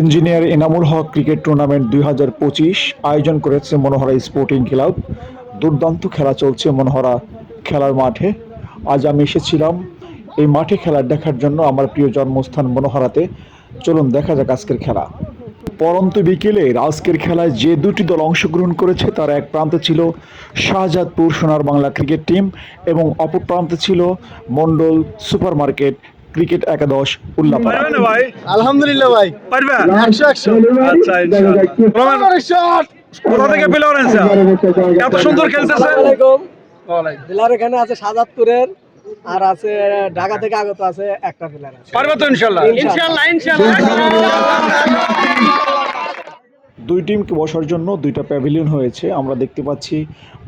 Engineer Enamul Haque cricket tournament দুই হাজার পঁচিশ আয়োজন করেছে মনোহরা স্পোর্টিং ক্লাব। দুর্দান্ত খেলা চলছে মনোহরা খেলার মাঠে। আজ আমি এসেছিলাম এই মাঠে খেলা দেখার জন্য আমার প্রিয় জন্মস্থান মনোহরাতে। চলুন দেখা যাক আজকের খেলা। পরন্ত বিকেলে আজকের খেলায় যে দুটি দল অংশগ্রহণ করেছে তার এক প্রান্তে ছিল শাহজাদপুর সোনার বাংলা ক্রিকেট টিম এবং অপর প্রান্তে ছিল মন্ডল সুপার মার্কেট ক্রিকেট একাদশ উল্লাপাড়া। ভাই। আলহামদুলিল্লাহ ভাই। পারবে? আচ্ছা ইনশাআল্লাহ। কোথা থেকে পেলে অরেঞ্জ এত সুন্দর খেলতেছে। প্লেয়ার এখানে আছে সাজাদপুরের আর আছে ঢাকা থেকে আগত আছে একটা প্লেয়ার পারবে তো ইনশাল্লাহ ইনশাআল্লাহ ইনশাআল্লাহ। দুই টিমকে বসার জন্য দুইটা প্যাভিলিয়ন হয়েছে। আমরা দেখতে পাচ্ছি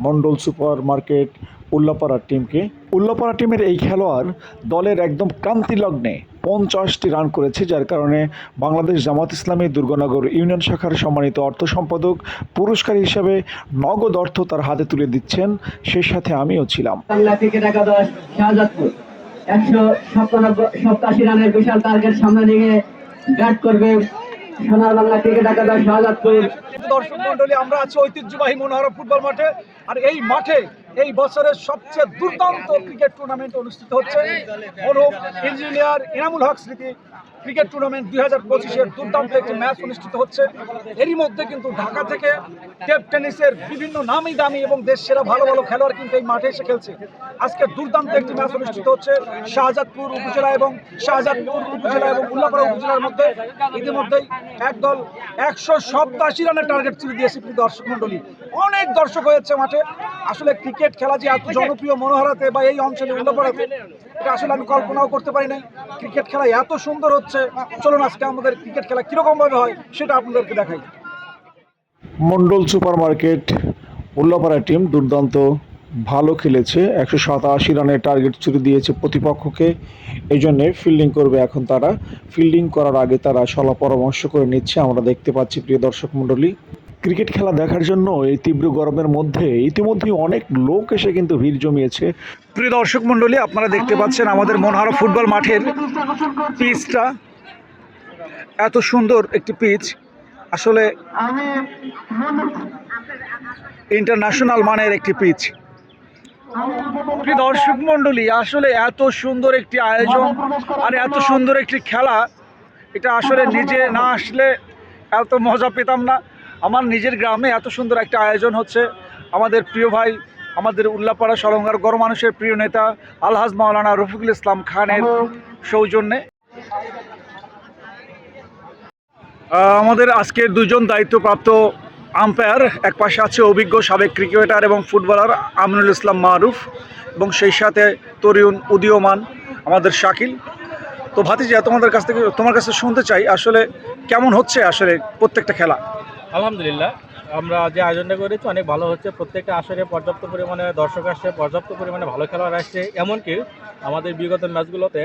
মন্ডল সুপার মার্কেট উল্লাপাড়া টিমকে। উল্লাপাড়া টিমের এই খেলোয়াড় দলের একদম ক্রান্তি লগ্নে পঞ্চাশটি রান করেছে, যার কারণে বাংলাদেশ জামাত ইসলামী দুর্গানগর ইউনিয়ন শাখার সম্মানিত অর্থ সম্পাদক, পুরস্কার হিসাবে নগদ অর্থ তার হাতে তুলে দিচ্ছেন। সেই সাথে আমিও ছিলাম। একশো সপ্তাশি রানের বিশাল টার্গেট সামনে নিয়ে ব্যাট করবে মন্ডলী আমরা আছি ঐতিহ্যবাহী মনোহরা ফুটবল মাঠে। আর এই মাঠে, এই বছরের সবচেয়ে দুর্দান্ত ক্রিকেট টুর্নামেন্ট অনুষ্ঠিত হচ্ছে। ইঞ্জিনিয়ার ইনামুল হক স্মৃতি। ক্রিকেট টুর্নামেন্ট দুই হাজার পঁচিশের দুর্দান্ত একটি ম্যাচ অনুষ্ঠিত হচ্ছে। এরই মধ্যে কিন্তু ঢাকা থেকে টেপ টেনিসের বিভিন্ন নামি দামি এবং দেশ সেরা ভালো ভালো খেলোয়াড় কিন্তু এই মাঠে এসে খেলছে। আজকে দুর্দান্ত একটি ম্যাচ অনুষ্ঠিত হচ্ছে শাহজাদপুর উপজেলা এবং শাহজাদপুর উপজেলা এবং উল্লাপাড়া উপজেলার মধ্যে। ইতিমধ্যেই একদল একশো সপ্তাশি রানের টার্গেট তুলে দিয়েছে দর্শক মন্ডলী অনেক দর্শক হয়েছে মাঠে। আসলে ক্রিকেট খেলা যে এত জনপ্রিয় মনোহরাতে বা এই অঞ্চলে উল্লাপাড়াতে, এটা আসলে আমি কল্পনাও করতে পারি নাই। ক্রিকেট খেলা এত সুন্দর হচ্ছে। চলুন আজকে আমাদের ক্রিকেট খেলা কীরকম ভাবে হয় সেটা আপনাদেরকে দেখাই। Mondal super market Ullapara team দুর্দান্ত ভালো খেলেছে। একশো সাতাশি রানের টার্গেট ছুড়ে দিয়েছে প্রতিপক্ষকে। এই জন্যে ফিল্ডিং করবে এখন তারা। ফিল্ডিং করার আগে তারা সলা পরামর্শ করে নিচ্ছে। আমরা দেখতে পাচ্ছি প্রিয় দর্শক মণ্ডলী। ক্রিকেট খেলা দেখার জন্য এই তীব্র গরমের মধ্যে ইতিমধ্যেই অনেক লোক এসে কিন্তু ভিড় জমিয়েছে। প্রিয় দর্শক মন্ডলী আপনারা দেখতে পাচ্ছেন আমাদের মনোহরা ফুটবল মাঠের পিচটা। এত সুন্দর একটি পিচ। আসলে ইন্টারন্যাশনাল মানের একটি পিচ। প্রিয় দর্শক মন্ডলী আসলে এত সুন্দর একটি আয়োজন আর এত সুন্দর একটি খেলা। এটা আসলে নিজে না আসলে এত মজা পেতাম না। আমার নিজের গ্রামে এত সুন্দর একটা আয়োজন হচ্ছে। আমাদের প্রিয় ভাই, আমাদের উল্লাপাড়া সরঙ্গার গড় মানুষের প্রিয় নেতা আলহাজ মাওলানা রফিকুল ইসলাম খানের সৌজন্যে। আমাদের আজকের দুজন দায়িত্বপ্রাপ্ত আম্পায়ার এক পাশে আছে অভিজ্ঞ সাবেক ক্রিকেটার এবং ফুটবলার আমিনুল ইসলাম মারুফ এবং সেই সাথে তরুণ উদীয়মান, আমাদের শাকিল। তো ভাতিজা, তোমাদের কাছ থেকে তোমার কাছে শুনতে চাই, আসলে কেমন হচ্ছে আসলে প্রত্যেকটা খেলা? আলহামদুলিল্লাহ আমরা যে আয়োজনটা করেছি অনেক ভালো হচ্ছে। প্রত্যেকটা আসরে পর্যাপ্ত পরিমাণে দর্শক আসছে পর্যাপ্ত পরিমাণে ভালো খেলোয়াড় আসছে। এমনকি আমাদের বিগত ম্যাচগুলোতে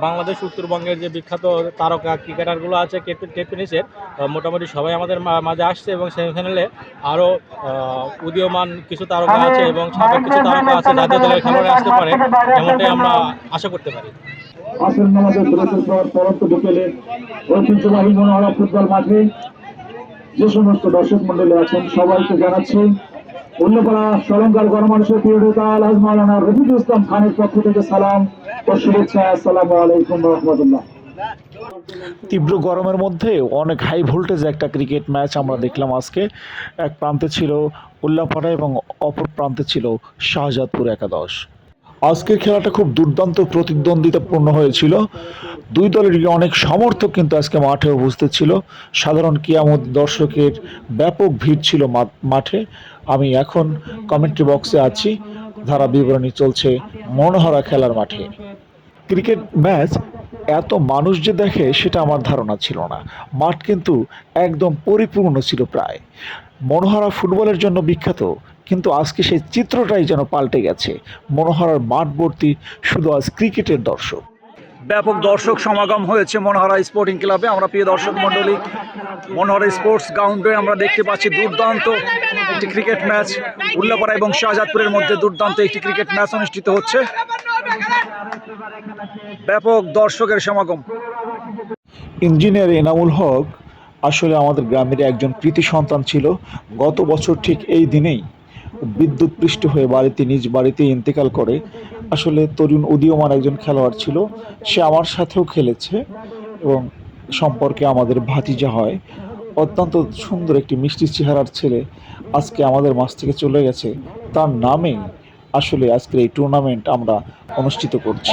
বাংলাদেশ উত্তরবঙ্গের যে বিখ্যাত তারকা ক্রিকেটারগুলো আছে টেনিসের মোটামুটি সবাই আমাদের মা- মাঝে আসছে এবং সেমিফাইনালে আরও উদীয়মান কিছু তারকা আছে এবং সাবেক কিছু তারকা আছে জাতীয় দলের খেলোয়াড় আসতে পারে। এমনটাই আমরা আশা করতে পারি। আসেন আমাদের পরন্ত বিকেলে ঐতিহ্যবাহী মনোহরা ফুটবল মাঠে যে সমস্ত দর্শক মন্ডলী আছেন, সবাইকে জানাচ্ছি অন্যপাড়া সরঙ্গার গণমানুষের প্রিয় নেতা আলহাজ মাওলানা ইসলাম খানের পক্ষ থেকে সালাম ও শুভেচ্ছা, আসসালামু আলাইকুম রহমতুল্লাহ। তীব্র গরমের মধ্যে অনেক হাই ভোল্টেজ একটা ক্রিকেট ম্যাচ আমরা দেখলাম আজকে। এক প্রান্তে ছিল উল্লাপাড়া এবং অপর প্রান্তে ছিল শাহজাদপুর একাদশ। আজকের খেলাটা খুব দুর্দান্ত, প্রতিদ্বন্দ্বিতাপূর্ণ হয়েছিল। দুই দলেরই অনেক সমর্থক কিন্তু আজকে মাঠে উপস্থিত ছিল। সাধারণ কিয়ামত দর্শকের ব্যাপক ভিড় ছিল মাঠে। আমি এখন কমেন্ট্রি বক্সে আছি। ধারা বিবরণী চলছে মনোহরা খেলার মাঠে। ক্রিকেট ম্যাচ এত মানুষ যে দেখে সেটা আমার ধারণা ছিল না। মাঠ কিন্তু একদম পরিপূর্ণ ছিল প্রায়। মনোহরা ফুটবলের জন্য বিখ্যাত কিন্তু আজকে সেই চিত্রটাই যেন পাল্টে গেছে। মনোহরার মাঠবর্তী শুধু আজ ক্রিকেটের দর্শক। ব্যাপক দর্শক সমাগম হয়েছে মনোহরা স্পোর্টিং ক্লাবে। আমরা প্রিয় দর্শক মণ্ডলী মনোহরা স্পোর্টস গ্রাউন্ডে আমরা দেখতে পাচ্ছি দুর্দান্ত একটি ক্রিকেট ম্যাচ। উল্লাপাড়া এবং শাহজাদপুরের মধ্যে দুর্দান্ত একটি ক্রিকেট ম্যাচ অনুষ্ঠিত হচ্ছে। ব্যাপক দর্শকের সমাগম। ইঞ্জিনিয়ার এনামুল হক আসলে আমাদের গ্রামের একজন কৃতি সন্তান ছিল। গত বছর ঠিক এই দিনেই বিদ্যুৎপৃষ্ট হয়ে বাড়িতে নিজ বাড়িতে ইন্তেকাল করে। আসলে তরুণ উদীয়মান একজন খেলোয়াড় ছিল। সে আমার সাথেও খেলেছে এবং সম্পর্কে আমাদের ভাতিজা হয়। অত্যন্ত সুন্দর একটি মিষ্টি চেহারার ছেলে আজকে আমাদের মাছ থেকে চলে গেছে। তার নামেই আসলে আজকের এই টুর্নামেন্ট আমরা অনুষ্ঠিত করছি।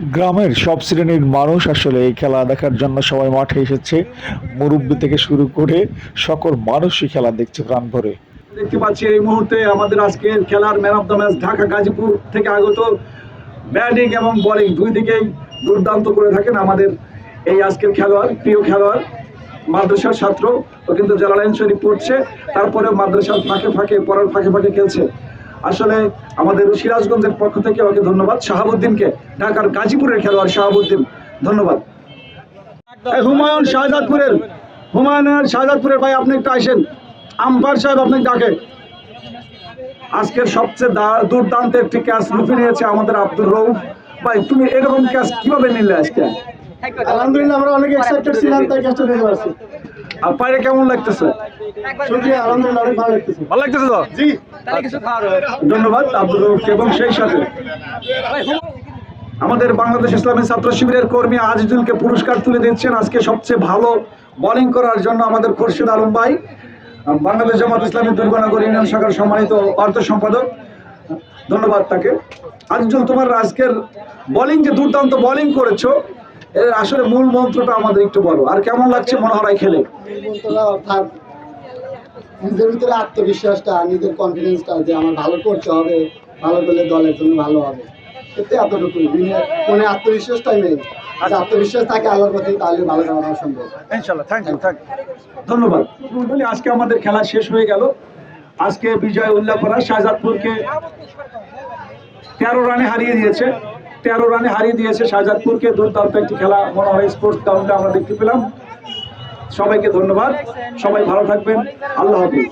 গ্রামের সব শ্রেণির মানুষ আসলে এই খেলা দেখার জন্য সবাই মাঠে এসেছে। মুরব্বী থেকে শুরু করে সকল মানুষই খেলা দেখছে প্রাণ ভরে। দেখতে পাচ্ছি এই মুহূর্তে আমাদের আজকের খেলার man of the match Dhaka Gazipur থেকে আগত ব্যাটিং এবং বলিং দুই দিকেই দুর্দান্ত করে থাকেন আমাদের এই আজকের খেলোয়াড়, প্রিয় খেলোয়াড়, মাদ্রাসার ছাত্র ও কিন্তু জালালাইন শরীফ পড়ছে। তারপরে মাদ্রাসার ফাঁকে ফাঁকে, পড়ার ফাঁকে ফাঁকে খেলছে। আসলে আমাদের সিরাজগঞ্জের পক্ষ থেকে ওকে ধন্যবাদ। শাহাবুদ্দিনকে, ঢাকার গাজীপুরের খেলোয়াড় শাহাবুদ্দিন, ধন্যবাদ। হুমায়ুন শাহজাদপুরের, হুমায়ুনের শাহজাদপুরের ভাই, আপনি একটু আসেন। আম্পার সাহেব আপনাকে ডাকে। আজকের সবচেয়ে দুর্দান্ত একটি ক্যাচ লুফে নিয়েছে আমাদের আব্দুর রৌফ ভাই, তুমি এরকম ক্যাচ কীভাবে নিলে আজকে? আলহামদুলিল্লাহ, আমরা অনেক এক্সাইটেড ছিলাম, তাই কাজটা দিতে পারছি। আর পায়ে কেমন লাগতেছে? ভালো লাগতেছে। ভালো তো? জি। ধন্যবাদ আব্দুর রৌফ এবং সেই সাথে আমাদের বাংলাদেশ ইসলামী ছাত্র শিবিরের কর্মী আজিজুলকে পুরস্কার তুলে দিচ্ছেন আজকে সবচেয়ে ভালো বোলিং করার জন্য আমাদের খোরশেদ আলম ভাই বাংলাদেশ জামাত ইসলামী দুর্গানগর ইউনিয়ন শাখার সম্মানিত অর্থ সম্পাদক। ধন্যবাদ তাকে। আজিজুল তোমার আজকের বোলিং যে দুর্দান্ত বোলিং করেছ এর আসলে মূল মন্ত্রটা আমাদের একটু বলো। আর কেমন লাগছে মনোহরায় খেলে? নিজের ভিতরে আত্মবিশ্বাসটা নিজের কনফিডেন্সটা যে আমার ভালো করতে হবে ভালো করলে দলের জন্য ভালো হবে। এতে এতটুকুই। মনে আত্মবিশ্বাসটাই নেই আর আত্মবিশ্বাস থাকে আল্লাহর প্রতি তাহলে ভালো করা সম্ভব। ইনশাল্লাহ থ্যাংক ইউ থ্যাংক ধন্যবাদ। আজকে আমাদের খেলা শেষ হয়ে গেল। আজকে বিজয় উল্লাপাড়া শাহজাদপুরকে তেরো রানে হারিয়ে দিয়েছে। তেরো রানে হারিয়ে দিয়েছে শাহজাদপুরকে। দুর্দান্ত একটি খেলা মনে হয় স্পোর্টস গ্রাউন্ডে আমরা দেখতে পেলাম। সবাইকে ধন্যবাদ। সবাই ভালো থাকবেন। আল্লাহ হাফিজ।